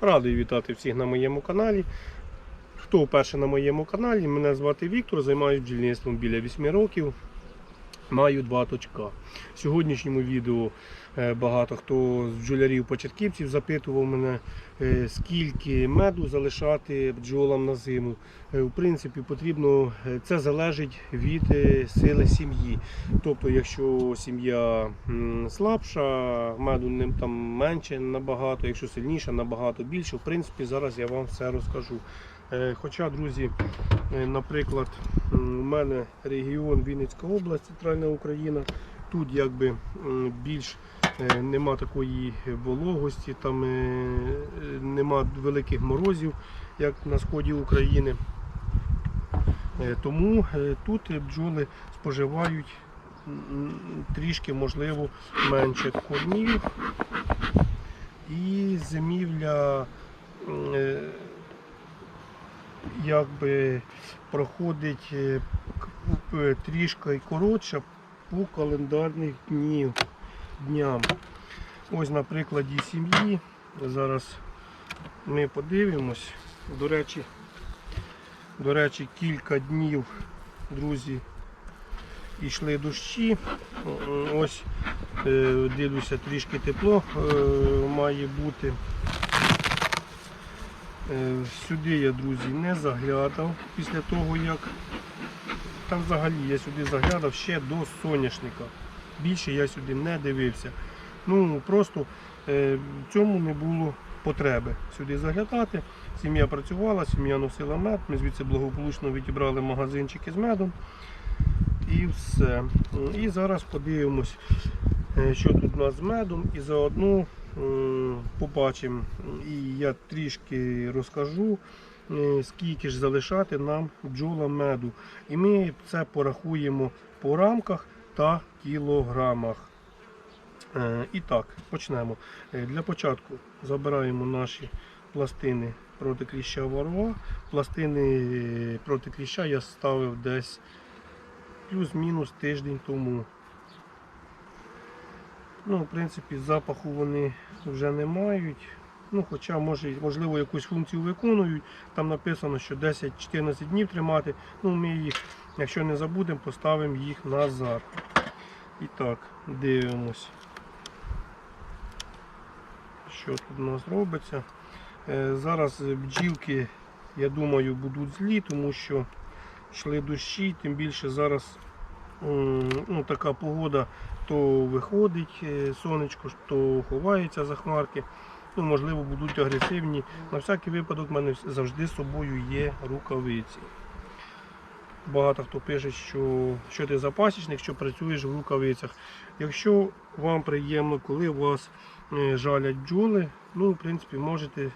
Радий вітати всіх на моєму каналі. Хто вперше на моєму каналі, мене звати Віктор, займаюся бджільництвом біля 8 років. Маю два точка. В сьогоднішньому відео багато хто з бджолярів-початківців запитував мене, е, скільки меду залишати бджолам на зиму. Е, В принципі, потрібно, е, це залежить від е, сили сім'ї. Тобто, якщо сім'я слабша, меду ним там менше набагато, якщо сильніша, набагато більше. В принципі, зараз я вам все розкажу. Е, Хоча, друзі, е, наприклад, у мене регіон Вінницька область, центральна Україна. Тут якби більш е, нема такої вологості, там е, е, нема великих морозів, як на сході України. Е, Тому е, тут бджоли споживають трішки, можливо, менше кормів. І зимівля е, якби проходить е, е, трішки коротше по календарних днів, дням. Ось на прикладі сім'ї. Зараз ми подивимось. До речі, до речі, кілька днів, друзі, йшли дощі. Ось е, дивлюся, трішки тепло е, має бути. Е, Сюди я, друзі, не заглядав після того, як там взагалі я сюди заглядав ще до соняшника. Більше я сюди не дивився. Ну просто е, в цьому не було потреби сюди заглядати. Сім'я працювала, сім'я носила мед. Ми звідси благополучно відібрали магазинчики з медом. І все. І зараз подивимось, е, що тут у нас з медом, і заодно м, побачимо. І я трішки розкажу, е, скільки ж залишати нам бджола меду. І ми це порахуємо по рамках та кілограмах. Е, І так, почнемо. Е, Для початку забираємо наші пластини проти кліща ворова. Пластини е, проти кліща я ставив десь плюс-мінус тиждень тому. Ну, в принципі, запаху вони вже не мають. Ну, хоча, може, можливо, якусь функцію виконують. Там написано, що 10-14 днів тримати. Ну, ми їх, якщо не забудемо, поставимо їх назад. І так, дивимось. Що тут у нас робиться. Е, Зараз бджілки, я думаю, будуть злі, тому що йшли дощі, тим більше зараз ну, така погода, то виходить е, сонечко, то ховається за хмарки. Ну, можливо, будуть агресивні. На всякий випадок в мене завжди з собою є рукавиці. Багато хто пише, що, що ти запасічник, що працюєш в рукавицях. Якщо вам приємно, коли вас е, жалять бджоли, ну, в принципі, можете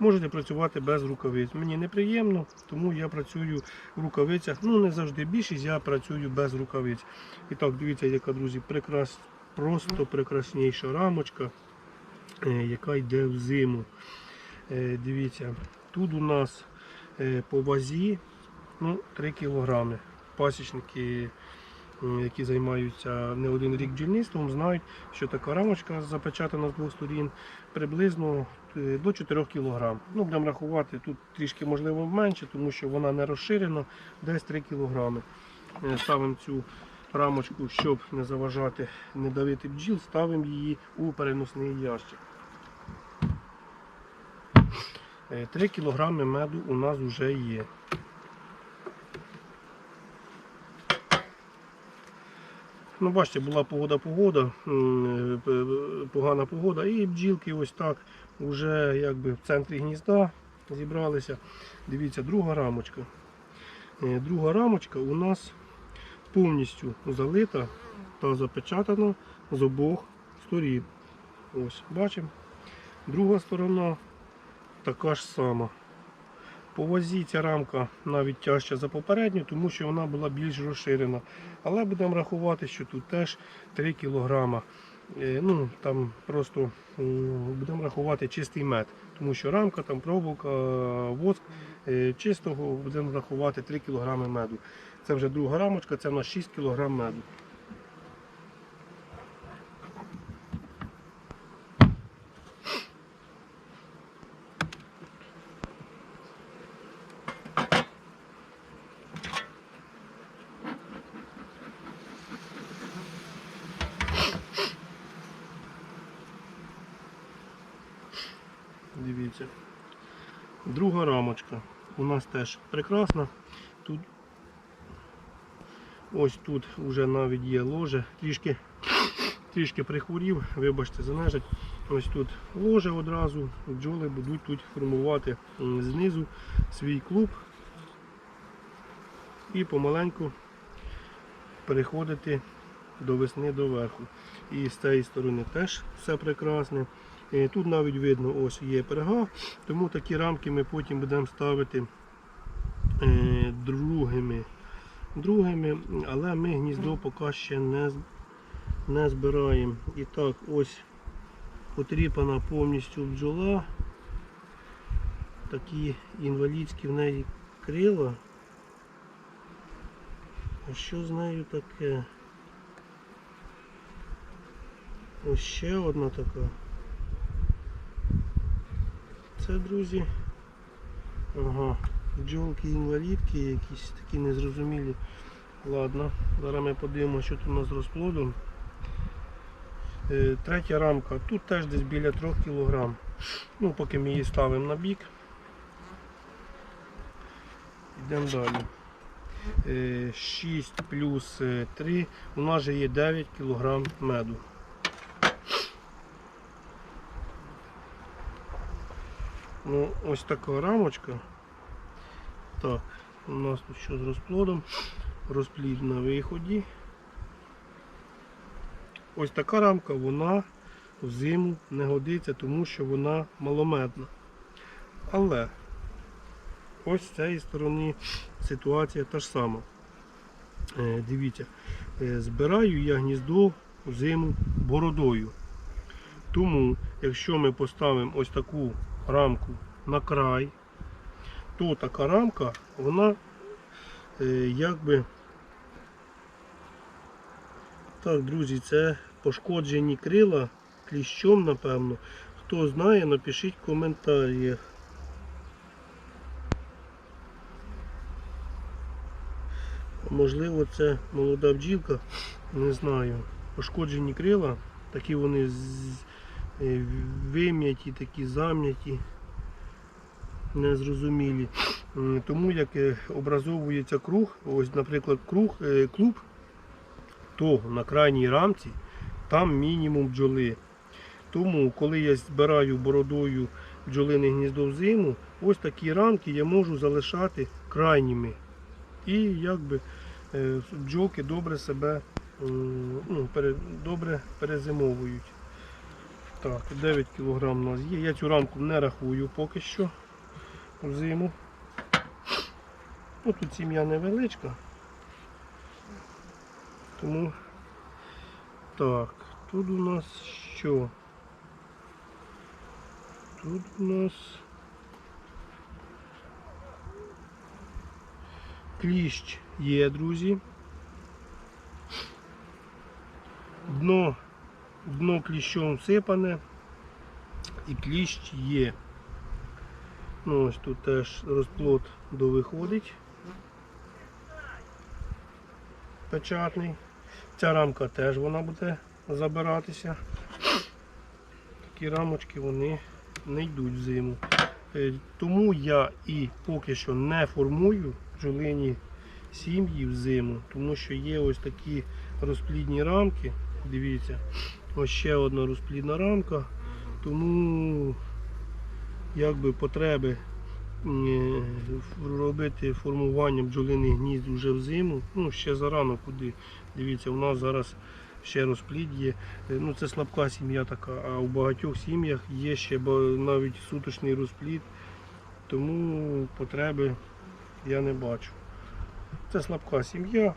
Можете працювати без рукавиць. Мені неприємно, тому я працюю в рукавицях. Ну, не завжди більшість, я працюю без рукавиць. І так, дивіться, яка, друзі, прекрас... просто прекрасніша рамочка, е, яка йде в зиму. Е, Дивіться, тут у нас по вазі ну, 3 кілограми. Пасічники, які займаються не один рік бджільництвом, знають, що така рамочка запечатана з двох сторін приблизно е, до 4 кг. Ну, будемо рахувати, тут трішки можливо менше, тому що вона не розширена, десь 3 кг. Ставимо цю рамочку, щоб не заважати, не давити бджіл, ставимо її у переносний ящик. 3 кг меду у нас вже є. Ну, бачите, була погода-погода, е, п- погана погода, і бджілки ось так вже якби в центрі гнізда зібралися. Дивіться, друга рамочка. Е, Друга рамочка у нас повністю залита та запечатана з обох сторін. Ось, бачимо. Друга сторона така ж сама. По ця рамка навіть тяжча за попередню, тому що вона була більш розширена. Але будемо рахувати, що тут теж 3 кг. Ну, там просто будемо рахувати чистий мед, тому що рамка, там проволока, воск е, чистого будемо рахувати 3 кг меду. Це вже друга рамочка, це у нас 6 кг меду. Дивіться. Друга рамочка. У нас теж прекрасна. Тут ось тут вже навіть є ложе. Трішки, трішки прихворів, вибачте, занежить. Ось тут ложе одразу. Бджоли будуть тут формувати знизу свій клуб і помаленьку переходити до весни до верху. І з цієї сторони теж все прекрасне. Тут навіть видно, ось є перга, тому такі рамки ми потім будемо ставити другими. другими, але ми гніздо поки ще не, не збираємо. І так, ось потріпана повністю бджола. Такі інвалідські в неї крила. А що з нею таке? Ось ще одна така. Це, друзі. Ага. Бджолки інвалідки якісь такі незрозумілі. Ладно, зараз ми подивимося, що тут у нас з розплодом. Е, Третя рамка. Тут теж десь біля 3 кг. Ну, поки ми її ставимо на бік. Йдемо далі. Е, 6 плюс е, 3. У нас же є 9 кг меду. Ну, ось така рамочка. Так, у нас тут що з розплодом. Розплід на виході. Ось така рамка, вона в зиму не годиться, тому що вона маломедна. Але ось з цієї сторони ситуація та ж сама. Е, дивіться, е, збираю я гніздо в зиму бородою. Тому, якщо ми поставимо ось таку рамку на край, то така рамка, вона е, якби. Так, друзі, це пошкоджені крила кліщом, напевно. Хто знає, напишіть в коментарях. Можливо, це молода бджілка, не знаю. Пошкоджені крила, такі вони е, вим'яті, такі зам'яті, незрозумілі. Тому як е, образовується круг, ось, наприклад, круг, е, клуб, то на крайній рамці там мінімум бджоли. Тому, коли я збираю бородою бджолине гніздо в зиму, ось такі рамки я можу залишати крайніми. І якби е, бджолки добре себе ну, добре перезимовують. Так, 9 кг у нас є. Я цю рамку не рахую поки що в зиму. Ну, тут сім'я невеличка. Тому так, тут у нас що? Тут у нас кліщ є, друзі. Дно, дно кліщом всипане і кліщ є. Ну, ось тут теж розплод довиходить. Печатний. Ця рамка теж вона буде забиратися. Такі рамочки вони не йдуть в зиму. Е, Тому я і поки що не формую бджолині сім'ї в зиму, тому що є ось такі розплідні рамки. Дивіться, ось ще одна розплідна рамка. Тому якби потреби е, робити формування бджолиних гнізд вже в зиму, ну ще зарано куди. Дивіться, у нас зараз ще розплід є. Е, Ну це слабка сім'я така, а у багатьох сім'ях є ще навіть суточний розплід, тому потреби я не бачу. Це слабка сім'я.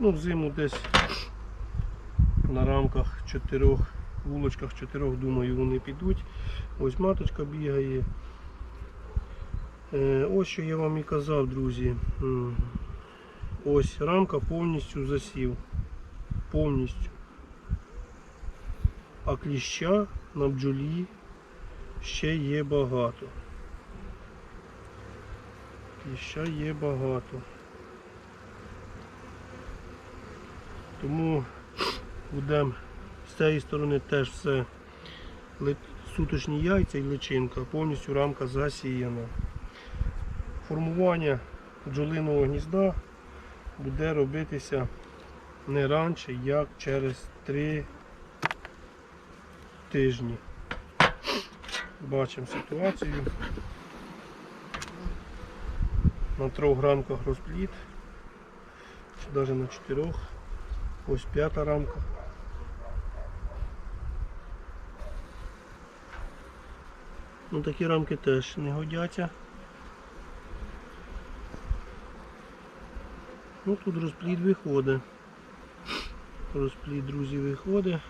Ну, взиму десь на рамках чотирьох, вулочках чотирьох, думаю, вони підуть. Ось маточка бігає. Е, Ось що я вам і казав, друзі. Ось рамка повністю засів. Повністю. А кліща на бджолі ще є багато. Кліща є багато. Тому будемо з цієї сторони теж все суточні яйця і личинка, повністю рамка засіяна. Формування бджолиного гнізда буде робитися не раніше, як через 3 тижні. Бачимо ситуацію. На трьох рамках розпліт, навіть на чотирьох. Ось п'ята рамка. Ну такі рамки теж не годяться. Ну тут розплід виходить. Розплід, друзі, виходить.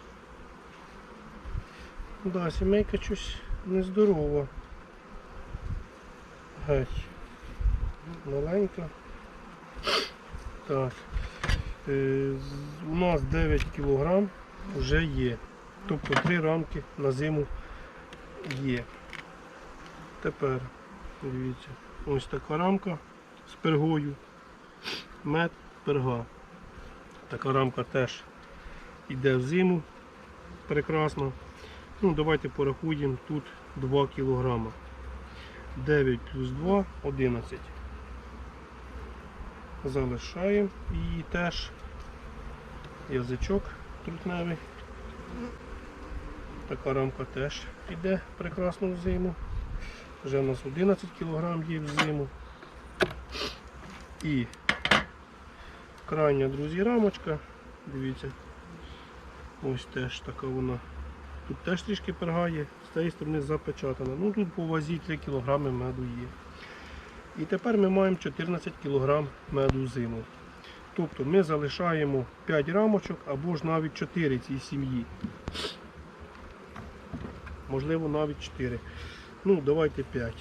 Да, сімейка щось нездорова. Геть. Маленька. Так. Е, у нас 9 кг вже є. Тобто 3 рамки на зиму є. Тепер, дивіться, ось така рамка з пергою. Мед, перга. Така рамка теж йде в зиму. Прекрасно. Ну, давайте порахуємо тут 2 кг. 9 плюс 2 11. Залишаємо і теж язичок трутневий. Така рамка теж піде прекрасно в зиму. Вже у нас 11 кг є в зиму. І крайня, друзі, рамочка. Дивіться. Ось теж така вона. Тут теж трішки пергає, з цієї сторони запечатана. Ну тут по вазі 3 кг меду є. І тепер ми маємо 14 кг меду зиму. Тобто ми залишаємо 5 рамочок або ж навіть 4 цій сім'ї. Можливо навіть 4. Ну, давайте 5.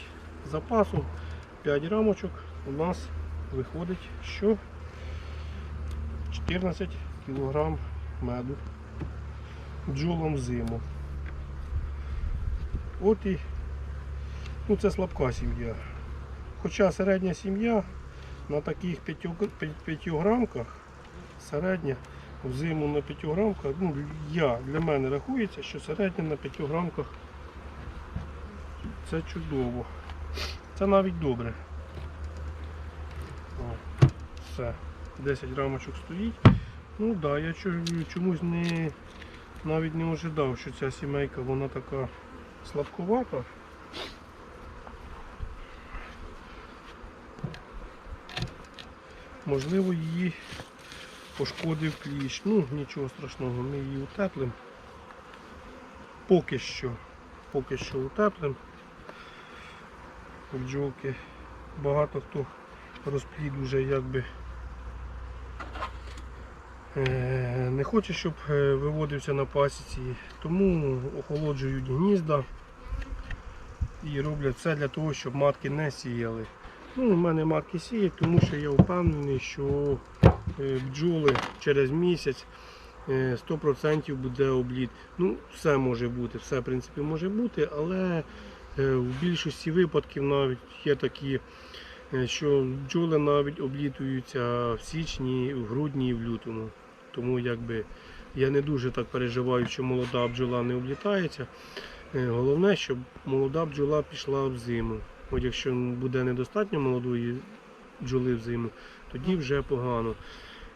Запасу 5 рамочок у нас виходить, що 14 кг меду бджолам в зиму. От і ну, це слабка сім'я. Хоча середня сім'я на таких 5 грамках, середня в зиму на 5 грамках, ну, я, для мене рахується, що середня на 5 грамках це чудово. Це навіть добре. О, все. 10 рамочок стоїть. Ну так, да, я чомусь не, навіть не ожидав, що ця сімейка вона така слабкувата. Можливо, її пошкодив кліщ. Ну, нічого страшного, ми її утеплимо. Поки що. Поки що утеплимо. Бджолки. Багато хто розплід вже якби е, не хоче, щоб е, виводився на пасіці, тому охолоджують гнізда і роблять все для того, щоб матки не сіяли. Ну, у мене матки сіють, тому що я впевнений, що е, бджоли через місяць е, 100% буде обліт. Ну, все може бути, все в принципі може бути, але в більшості випадків навіть є такі, е, що бджоли навіть облітуються в січні, в грудні і в лютому. Тому якби я не дуже так переживаю, що молода бджола не облітається. Е, Головне, щоб молода бджола пішла в зиму. От якщо буде недостатньо молодої бджоли в зиму, тоді вже погано.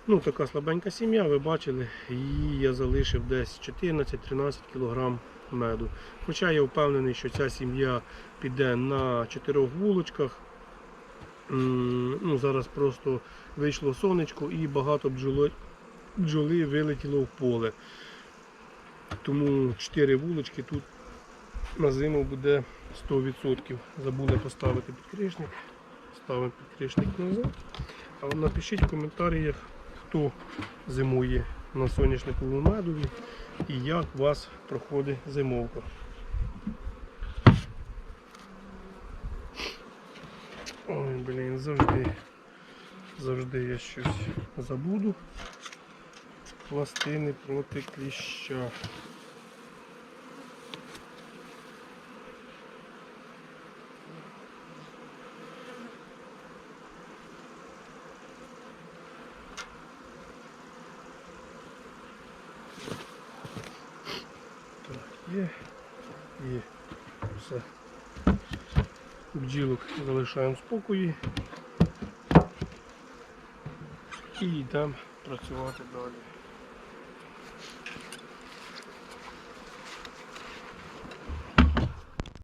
Ну, така слабенька сім'я, ви бачили, її я залишив десь 14-13 кг меду. Хоча я впевнений, що ця сім'я піде на 4 вулочках. Ну, зараз просто вийшло сонечко і багато бджоли, бджоли вилетіло в поле. Тому 4 вулочки тут на зиму буде 100%. Забули поставити підкришник. Ставимо підкришник назад. А напишіть в коментарях, хто зимує на соняшниковому медові і як у вас проходить зимовка. Ой, блін, завжди, завжди я щось забуду. Пластини проти кліща. Є. Все. Бджілок залишаємо в спокої. І йдемо працювати далі.